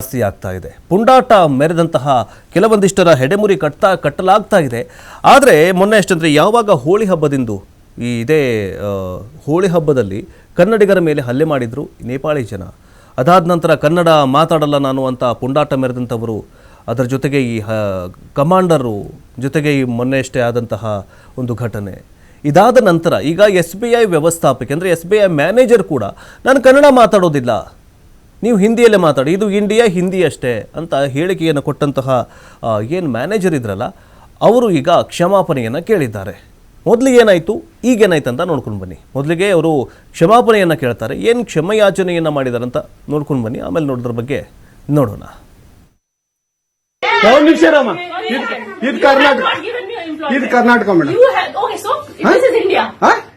ಜಾಸ್ತಿ ಆಗ್ತಾ ಇದೆ. ಪುಂಡಾಟ ಮೆರೆದಂತಹ ಕೆಲವೊಂದಿಷ್ಟರ ಹೆಡೆಮುರಿ ಕಟ್ತಾ ಕಟ್ಟಲಾಗ್ತಾ ಇದೆ. ಆದರೆ ಮೊನ್ನೆ ಅಷ್ಟಂದರೆ ಯಾವಾಗ ಹೋಳಿ ಹಬ್ಬದಿಂದು ಈ ಇದೇ ಹೋಳಿ ಹಬ್ಬದಲ್ಲಿ ಕನ್ನಡಿಗರ ಮೇಲೆ ಹಲ್ಲೆ ಮಾಡಿದ್ರು ನೇಪಾಳಿ ಜನ. ಅದಾದ ನಂತರ ಕನ್ನಡ ಮಾತಾಡಲ್ಲ ನಾನು ಅಂತ ಪುಂಡಾಟ ಮೆರೆದಂಥವರು, ಅದರ ಜೊತೆಗೆ ಈ ಹ ಕಮಾಂಡರು ಜೊತೆಗೆ ಈ ಮೊನ್ನೆ ಅಷ್ಟೇ ಆದಂತಹ ಒಂದು ಘಟನೆ. ಇದಾದ ನಂತರ ಈಗ ಎಸ್ ಬಿ ಐ ವ್ಯವಸ್ಥಾಪಕ, ಅಂದರೆ ಎಸ್ ಬಿ ಐ ಮ್ಯಾನೇಜರ್ ಕೂಡ, ನಾನು ಕನ್ನಡ ಮಾತಾಡೋದಿಲ್ಲ. ನೀವು ಹಿಂದಿಯಲ್ಲೇ ಮಾತಾಡಿ ಇದು ಇಂಡಿಯಾ ಹಿಂದಿ ಅಷ್ಟೇ ಅಂತ ಹೇಳಿಕೆಯನ್ನು ಕೊಟ್ಟಂತಹ ಏನು ಮ್ಯಾನೇಜರ್ ಇದ್ರಲ್ಲ ಅವರು ಈಗ ಕ್ಷಮಾಪಣೆಯನ್ನು ಕೇಳಿದ್ದಾರೆ. ಮೊದಲಿಗೆ ಏನಾಯಿತು? ಈಗೇನಾಯ್ತು ಅಂತ ನೋಡ್ಕೊಂಡು ಬನ್ನಿ. ಮೊದಲಿಗೆ ಅವರು ಕ್ಷಮಾಪಣೆಯನ್ನು ಕೇಳ್ತಾರೆ. ಏನು ಕ್ಷಮಯಾಚನೆಯನ್ನು ಮಾಡಿದ್ದಾರೆ ಅಂತ ನೋಡ್ಕೊಂಡು ಬನ್ನಿ. ಆಮೇಲೆ ನೋಡೋದ್ರ ಬಗ್ಗೆ ನೋಡೋಣ. ಒಂದು ನಿಮಿಷ ರಾಮ ಇದು ಇದು ಕರ್ನಾಟಕ ಇದು ಕರ್ನಾಟಕ ಮೇಡಮ್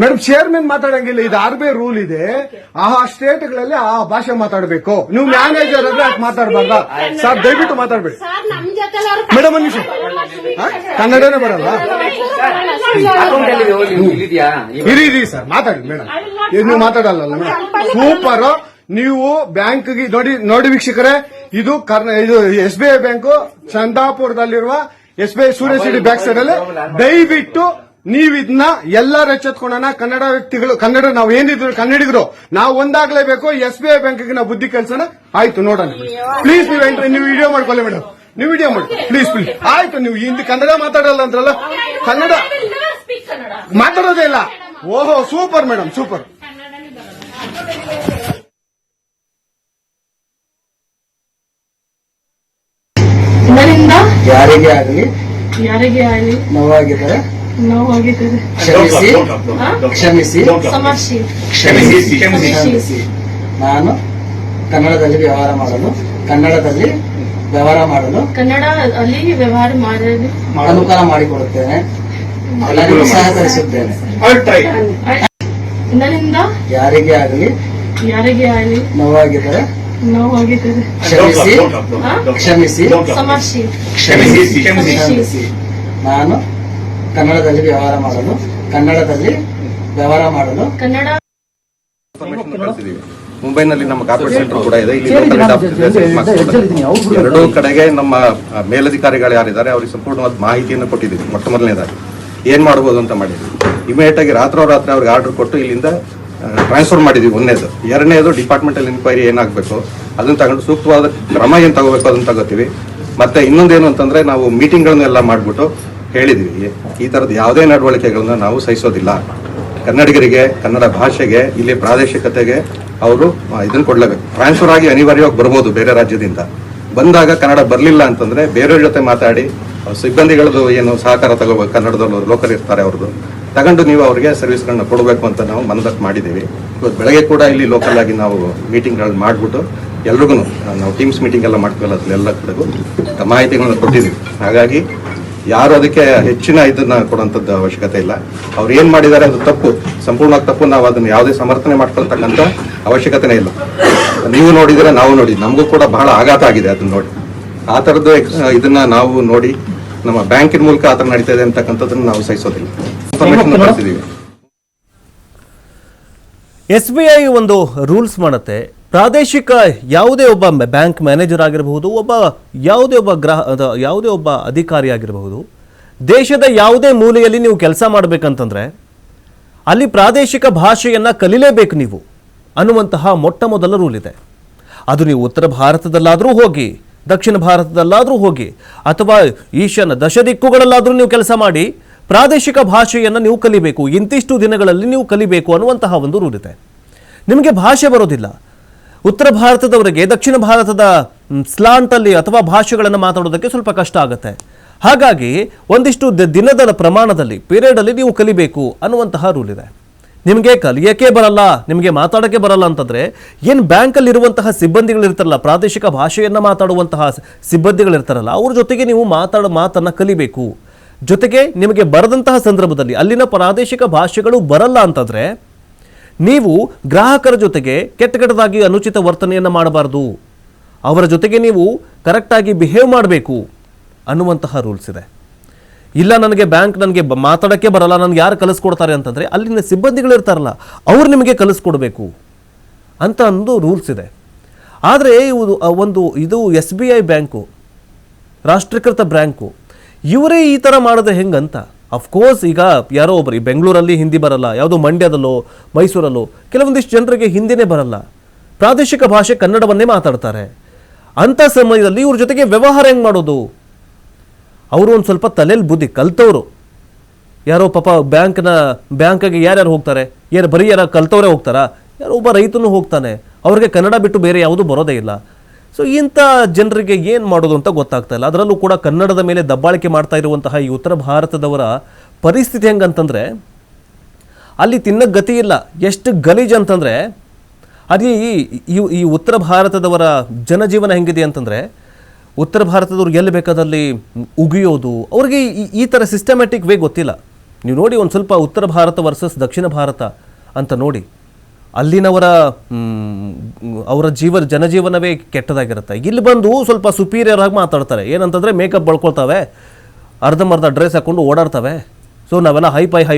ಮೇಡಮ್ ಚೇರ್ಮನ್ ಮಾತಾಡಂಗಿಲ್ಲ. ಇದು ಆರ್ ಬಿ ಐ ರೂಲ್ ಇದೆ. ಆ ಸ್ಟೇಟ್ಗಳಲ್ಲಿ ಆ ಭಾಷೆ ಮಾತಾಡಬೇಕು. ನೀವು ಮ್ಯಾನೇಜರ್ ಅಂದ್ರೆ ಯಾಕೆ ಮಾತಾಡಬಾರ್ದ? ಸರ್ ದಯವಿಟ್ಟು ಮಾತಾಡ್ಬೇಡಿ. ಮೇಡಮ್ ಒಂದು ನಿಮಿಷ? ಕನ್ನಡನೇ ಬರಲ್ಲ? ಇರಿ ಇರಿ ಸರ್ ಮಾತಾಡಿ ಮೇಡಮ್ ಇದು ನೀವು ಮಾತಾಡಲ್ಲ ಮೇಡಮ್ ಸೂಪರ್ ನೀವು ಬ್ಯಾಂಕ್ ನೋಡಿ ನೋಡಿ ವೀಕ್ಷಕರೇ ಇದು ಕರ್ನ ಇದು S B I bank ಚಂದಾಪುರದಲ್ಲಿರುವ S B I Surya city back side ಅಲ್ಲಿ. ದಯವಿಟ್ಟು ನೀವು ಇದನ್ನ ಎಲ್ಲಾರು ಎಚ್ಚೆತ್ಕೊಳ್ಳೋಣ ಕನ್ನಡ ವ್ಯಕ್ತಿಗಳು ಕನ್ನಡ ನಾವು ಏನಿದ್ರು ಕನ್ನಡಿಗರು ನಾವು ಒಂದಾಗ್ಲೇಬೇಕು ಎಸ್ ಬಿ ಐ ಬ್ಯಾಂಕ್ಗೆ ನಾವು ಬುದ್ಧಿ ಕೆಲಸನ ಆಯ್ತು ನೋಡೋಣ. ಪ್ಲೀಸ್ ನೀವು ಎಂಟ್ರಿ ನೀವು ವಿಡಿಯೋ ಮಾಡ್ಕೊಳ್ಳಿ ಮೇಡಮ್ ನೀವು ವಿಡಿಯೋ ಮಾಡಿ ಪ್ಲೀಸ್ ಪ್ಲೀಸ್ ಆಯ್ತು ನೀವು ಹಿಂದಿ ಕನ್ನಡ ಮಾತಾಡಲ್ಲ ಅಂದ್ರಲ್ಲ? ಕನ್ನಡ ಮಾತಾಡೋದೇ ಇಲ್ಲ. ಓಹೋ ಸೂಪರ್ ಮೇಡಮ್ ಸೂಪರ್. ಯಾರಿಗೆ ಆಗಲಿ? ಯಾರಿಗೆ ಆಗಲಿ? ನೋವಾಗಿದ್ದರೆ. ನೋವಾಗಿದ್ದಾರೆ ಕ್ಷಮಿಸಿ. ಕ್ಷಮಿಸಿ. ಕ್ಷಮಿಸಿ. ಕ್ಷಮಿಸಿ. ನಾನು ಕನ್ನಡದಲ್ಲಿ ವ್ಯವಹಾರ ಮಾಡಲು ಕನ್ನಡದಲ್ಲಿ ವ್ಯವಹಾರ ಮಾಡಲು ಕನ್ನಡ ಅಲ್ಲಿ ವ್ಯವಹಾರ ಮಾಡಲು. ಅನುಕೂಲ ಮಾಡಿಕೊಡುತ್ತೇನೆ. ಎಲ್ಲರಿಗೂ ಸಹಕರಿಸುತ್ತೇನೆ. ಇದರಿಂದ ಯಾರಿಗೆ ಆಗಲಿ ಯಾರಿಗೆ ಆಗಲಿ ನೋವಾಗಿದ್ದರೆ ನೋವಾಗಿದ್ದಾರೆ ಕ್ಷಮಿಸಿ. ಕ್ಷಮಿಸಿ. ಕ್ಷಮಿಸಿ ಕ್ಷಮಿಸಿ. ನಾನು ಕನ್ನಡದಲ್ಲಿ ವ್ಯವಹಾರ ಮಾಡಲು ಕನ್ನಡದಲ್ಲಿ ವ್ಯವಹಾರ ಮಾಡಲು. ಕನ್ನಡ ಮುಂಬೈನಲ್ಲಿ ನಮ್ಮ ಕಾರ್ಪೊರೇಟ್ ಸೆಂಟರ್ ಕೂಡ ಇದೆ. ಇಲ್ಲಿ. ಎರಡೂ ಕಡೆಗೆ ನಮ್ಮ ಮೇಲಧಿಕಾರಿಗಳು ಯಾರಿದ್ದಾರೆ ಅವರಿಗೆ ಸಂಪೂರ್ಣವಾದ ಮಾಹಿತಿಯನ್ನು ಕೊಟ್ಟಿದ್ದೀವಿ. ಮೊಟ್ಟ ಮೊದಲನೇದಾಗಿ ಏನ್ ಮಾಡಬಹುದು ಅಂತ ಮಾಡಿದ್ವಿ ಇಮಿಡಿಯೇಟ್ ಆಗಿ ರಾತ್ರೋರಾತ್ರಿ ಅವ್ರಿಗೆ ಆರ್ಡರ್ ಕೊಟ್ಟು ಇಲ್ಲಿಂದ ಟ್ರಾನ್ಸ್ಫರ್ ಮಾಡಿದ್ವಿ ಒಂದನೇದು. ಎರಡನೇದು ಡಿಪಾರ್ಟ್ಮೆಂಟಲ್ ಇನ್ಕ್ವೈರಿ ಏನಾಗಬೇಕು ಅದನ್ನ ತಗೊಂಡು ಸೂಕ್ತವಾದ ಕ್ರಮ ಏನ್ ತಗೋಬೇಕು ಅದನ್ನ ತಗೋತೀವಿ. ಮತ್ತೆ ಇನ್ನೊಂದೇನು ಅಂತಂದ್ರೆ ನಾವು ಮೀಟಿಂಗ್ಗಳನ್ನೆಲ್ಲ ಮಾಡ್ಬಿಟ್ಟು ಹೇಳಿದ್ವಿ, ಈ ತರದ ಯಾವುದೇ ನಡವಳಿಕೆಗಳನ್ನ ನಾವು ಸಹಿಸೋದಿಲ್ಲ. ಕನ್ನಡಿಗರಿಗೆ, ಕನ್ನಡ ಭಾಷೆಗೆ, ಇಲ್ಲಿ ಪ್ರಾದೇಶಿಕತೆಗೆ ಅವರು ಇದನ್ನ ಕೊಡ್ಲೇಬೇಕು. ಟ್ರಾನ್ಸ್ಫರ್ ಆಗಿ ಅನಿವಾರ್ಯವಾಗಿ ಬರ್ಬೋದು ಬೇರೆ ರಾಜ್ಯದಿಂದ. ಬಂದಾಗ ಕನ್ನಡ ಬರಲಿಲ್ಲ ಅಂತಂದ್ರೆ ಬೇರೆಯವ್ರ ಜೊತೆ ಮಾತಾಡಿ ಸಿಬ್ಬಂದಿಗಳದ್ದು ಏನು ಸಹಕಾರ ತಗೋಬೇಕು, ಕನ್ನಡದವರು ಲೋಕಲ್ ಇರ್ತಾರೆ ಅವ್ರದ್ದು. ತಗೊಂಡು ನೀವು ಅವರಿಗೆ ಸರ್ವಿಸ್ಗಳನ್ನ ಕೊಡಬೇಕು ಅಂತ ನಾವು ಮನದಟ್ಟು ಮಾಡಿದ್ದೀವಿ. ಇವತ್ತು ಬೆಳಗ್ಗೆ ಕೂಡ ಇಲ್ಲಿ ಲೋಕಲ್ ಆಗಿ ನಾವು ಮೀಟಿಂಗ್ಗಳನ್ನ ಮಾಡಿಬಿಟ್ಟು ಎಲ್ರಿಗೂ ನಾವು ಟೀಮ್ಸ್ ಮೀಟಿಂಗ್ ಎಲ್ಲ ಮಾಡ್ತೀವಲ್ಲ ಎಲ್ಲ ಕಡೆಗೂ ಮಾಹಿತಿಗಳನ್ನ ಕೊಟ್ಟಿದ್ದೀವಿ. ಹಾಗಾಗಿ ಯಾರು ಅದಕ್ಕೆ ಹೆಚ್ಚಿನ ಇದನ್ನ ಕೊಡುವಂಥದ್ದು ಅವಶ್ಯಕತೆ ಇಲ್ಲ. ಅವ್ರು ಏನು ಮಾಡಿದ್ದಾರೆ ಅದು ತಪ್ಪು. ಸಂಪೂರ್ಣವಾಗಿ ತಪ್ಪು. ನಾವು ಅದನ್ನ ಯಾವುದೇ ಸಮರ್ಥನೆ ಮಾಡ್ಕೊಳ್ತಕ್ಕಂಥ ಅವಶ್ಯಕತೆನೇ ಇಲ್ಲ. ನೀವು ನೋಡಿದ್ರೆ ನಾವು ನೋಡಿ. ನಮಗೂ ಕೂಡ ಬಹಳ ಆಘಾತ ಆಗಿದೆ ಅದನ್ನ ನೋಡಿ. ಆ ಥರದ್ದು ಇದನ್ನ ನಾವು ನೋಡಿ ನಮ್ಮ ಬ್ಯಾಂಕಿನ ಮೂಲಕ ಆ ಥರ ನಡೀತಾ ಇದೆ ಅಂತಕ್ಕಂಥದ್ದನ್ನು ನಾವು ಸಹಿಸೋದಿಲ್ಲ. ಇನ್ಫಾರ್ಮೇಶನ್ ಎಸ್ ಬಿ ಐ ಒಂದು ರೂಲ್ಸ್ ಮಾಡುತ್ತೆ. ಪ್ರಾದೇಶಿಕ ಯಾವುದೇ ಒಬ್ಬ ಬ್ಯಾಂಕ್ ಮ್ಯಾನೇಜರ್ ಆಗಿರಬಹುದು, ಒಬ್ಬ ಯಾವುದೇ ಒಬ್ಬ ಗ್ರಾಹ ಯಾವುದೇ ಒಬ್ಬ ಅಧಿಕಾರಿ ಆಗಿರಬಹುದು, ದೇಶದ ಯಾವುದೇ ಮೂಲೆಯಲ್ಲಿ ನೀವು ಕೆಲಸ ಮಾಡಬೇಕಂತಂದರೆ, ಅಲ್ಲಿ ಪ್ರಾದೇಶಿಕ ಭಾಷೆಯನ್ನು ಕಲಿಲೇಬೇಕು ನೀವು ಅನ್ನುವಂತಹ ಮೊಟ್ಟ ಮೊದಲ ರೂಲ್ ಇದೆ. ಅದು ನೀವು ಉತ್ತರ ಭಾರತದಲ್ಲಾದರೂ ಹೋಗಿ, ದಕ್ಷಿಣ ಭಾರತದಲ್ಲಾದರೂ ಹೋಗಿ, ಅಥವಾ ಈಶಾನ್ಯ ದಶ ದಿಕ್ಕುಗಳಲ್ಲಾದರೂ ನೀವು ಕೆಲಸ ಮಾಡಿ, ಪ್ರಾದೇಶಿಕ ಭಾಷೆಯನ್ನು ನೀವು ಕಲಿಬೇಕು, ಇಂತಿಷ್ಟು ದಿನಗಳಲ್ಲಿ ನೀವು ಕಲಿಬೇಕು ಅನ್ನುವಂತಹ ಒಂದು ರೂಲ್ ಇದೆ. ನಿಮಗೆ ಭಾಷೆ ಬರೋದಿಲ್ಲ. ಉತ್ತರ ಭಾರತದವರಿಗೆ, ದಕ್ಷಿಣ ಭಾರತದ ಸ್ಲಾಂಟಲ್ಲಿ ಅಥವಾ ಭಾಷೆಗಳನ್ನು ಮಾತಾಡೋದಕ್ಕೆ ಸ್ವಲ್ಪ ಕಷ್ಟ ಆಗುತ್ತೆ. ಹಾಗಾಗಿ ಒಂದಿಷ್ಟು ದಿನದ ಪ್ರಮಾಣದಲ್ಲಿ ಪೀರಿಯಡಲ್ಲಿ ನೀವು ಕಲಿಬೇಕು ಅನ್ನುವಂತಹ ರೂಲ್ ಇದೆ. ನಿಮಗೆ ಕಲಿಯೋಕ್ಕೆ ಬರಲ್ಲ, ನಿಮಗೆ ಮಾತಾಡೋಕ್ಕೆ ಬರಲ್ಲ ಅಂತಂದರೆ ಏನು ಬ್ಯಾಂಕಲ್ಲಿರುವಂತಹ ಸಿಬ್ಬಂದಿಗಳಿರ್ತಾರಲ್ಲ, ಪ್ರಾದೇಶಿಕ ಭಾಷೆಯನ್ನು ಮಾತಾಡುವಂತಹ ಸಿಬ್ಬಂದಿಗಳಿರ್ತಾರಲ್ಲ, ಅವ್ರ ಜೊತೆಗೆ ನೀವು ಮಾತಾಡೋ, ಮಾತನ್ನು ಕಲಿಬೇಕು. ಜೊತೆಗೆ ನಿಮಗೆ ಬರದಂತಹ ಸಂದರ್ಭದಲ್ಲಿ ಅಲ್ಲಿನ ಪ್ರಾದೇಶಿಕ ಭಾಷೆಗಳು ಬರಲ್ಲ ಅಂತಂದ್ರೆ ನೀವು ಗ್ರಾಹಕರ ಜೊತೆಗೆ ಕೆಟ್ಟ ಕೆಟ್ಟದಾಗಿ ಅನುಚಿತ ವರ್ತನೆಯನ್ನು ಮಾಡಬಾರ್ದು. ಅವರ ಜೊತೆಗೆ ನೀವು ಕರೆಕ್ಟಾಗಿ ಬಿಹೇವ್ ಮಾಡಬೇಕು ಅನ್ನುವಂತಹ ರೂಲ್ಸ್ ಇದೆ. ಇಲ್ಲ ನನಗೆ ಬ್ಯಾಂಕ್ ನನಗೆ ಮಾತಾಡೋಕ್ಕೆ ಬರಲ್ಲ, ನನಗೆ ಯಾರು ಕಲಿಸ್ಕೊಡ್ತಾರೆ ಅಂತಂದರೆ ಅಲ್ಲಿನ ಸಿಬ್ಬಂದಿಗಳು ಇರ್ತಾರಲ್ಲ, ಅವ್ರು ನಿಮಗೆ ಕಲಿಸ್ಕೊಡ್ಬೇಕು ಅಂತ ಒಂದು ರೂಲ್ಸ್ ಇದೆ. ಆದರೆ ಇವು ಒಂದು ಇದು ಎಸ್ ಬಿ ಐ ಬ್ಯಾಂಕು, ರಾಷ್ಟ್ರೀಕೃತ ಬ್ಯಾಂಕು, ಇವರೇ ಈ ಥರ ಮಾಡಿದ್ರೆ ಹೆಂಗಂತ? ಅಫ್ಕೋರ್ಸ್ ಈಗ ಯಾರೋ ಒಬ್ಬರು ಬೆಂಗಳೂರಲ್ಲಿ ಹಿಂದಿ ಬರಲ್ಲ, ಯಾವುದೋ ಮಂಡ್ಯದಲ್ಲೋ, ಮೈಸೂರಲ್ಲೋ, ಕೆಲವೊಂದಿಷ್ಟು ಜನರಿಗೆ ಹಿಂದಿನೇ ಬರಲ್ಲ. ಪ್ರಾದೇಶಿಕ ಭಾಷೆ ಕನ್ನಡವನ್ನೇ ಮಾತಾಡ್ತಾರೆ. ಅಂಥ ಸಮಯದಲ್ಲಿ ಇವ್ರ ಜೊತೆಗೆ ವ್ಯವಹಾರ ಹೆಂಗೆ ಮಾಡೋದು? ಅವರು ಒಂದು ಸ್ವಲ್ಪ ತಲೆಯಲ್ಲಿ ಬುದ್ಧಿ ಕಲ್ತವರು. ಯಾರೋ ಪಾಪ ಬ್ಯಾಂಕ್ನ, ಬ್ಯಾಂಕಿಗೆ ಯಾರ್ಯಾರು ಹೋಗ್ತಾರೆ, ಯಾರು ಬರೀ ಯಾರು ಕಲ್ತವರೇ ಹೋಗ್ತಾರಾ? ಯಾರೋ ಒಬ್ಬ ರೈತನು ಹೋಗ್ತಾನೆ. ಅವ್ರಿಗೆ ಕನ್ನಡ ಬಿಟ್ಟು ಬೇರೆ ಯಾವುದೂ ಬರೋದೇ ಇಲ್ಲ. ಸೊ ಇಂಥ ಜನರಿಗೆ ಏನು ಮಾಡೋದು ಅಂತ ಗೊತ್ತಾಗ್ತಾ ಇಲ್ಲ. ಅದರಲ್ಲೂ ಕೂಡ ಕನ್ನಡದ ಮೇಲೆ ದಬ್ಬಾಳಿಕೆ ಮಾಡ್ತಾ ಇರುವಂತಹ ಈ ಉತ್ತರ ಭಾರತದವರ ಪರಿಸ್ಥಿತಿ ಹೆಂಗಂತಂದರೆ, ಅಲ್ಲಿ ತಿನ್ನಕ್ಕೆ ಗತಿ ಇಲ್ಲ. ಎಷ್ಟು ಗಲೀಜು ಅಂತಂದರೆ, ಅಲ್ಲಿ ಈ- ಈ ಉತ್ತರ ಭಾರತದವರ ಜನಜೀವನ ಹೆಂಗಿದೆ ಅಂತಂದರೆ, ಉತ್ತರ ಭಾರತದವ್ರು ಎಲ್ಲಿ ಬೇಕಾದಲ್ಲಿ ಉಗಿಯೋದು, ಅವ್ರಿಗೆ ಈ ಥರ ಸಿಸ್ಟಮ್ಯಾಟಿಕ್ ವೇ ಗೊತ್ತಿಲ್ಲ. ನೀವು ನೋಡಿ ಒಂದು ಸ್ವಲ್ಪ ಉತ್ತರ ಭಾರತ ವರ್ಸಸ್ ದಕ್ಷಿಣ ಭಾರತ ಅಂತ ನೋಡಿ. ಅಲ್ಲಿನವರ ಅವರ ಜೀವ, ಜನಜೀವನವೇ ಕೆಟ್ಟದಾಗಿರುತ್ತೆ. ಇಲ್ಲಿ ಬಂದು ಸ್ವಲ್ಪ ಸುಪೀರಿಯರ್ ಆಗಿ ಮಾತಾಡ್ತಾರೆ. ಏನಂತಂದರೆ ಮೇಕಪ್ ಬಳ್ಕೊಳ್ತಾವೆ. ಅರ್ಧಂಬರ್ಧ ಡ್ರೆಸ್ ಹಾಕೊಂಡು ಓಡಾಡ್ತವೆ. ಸೊ ನಾವೆಲ್ಲ ಹೈ ಪೈ ಹೈ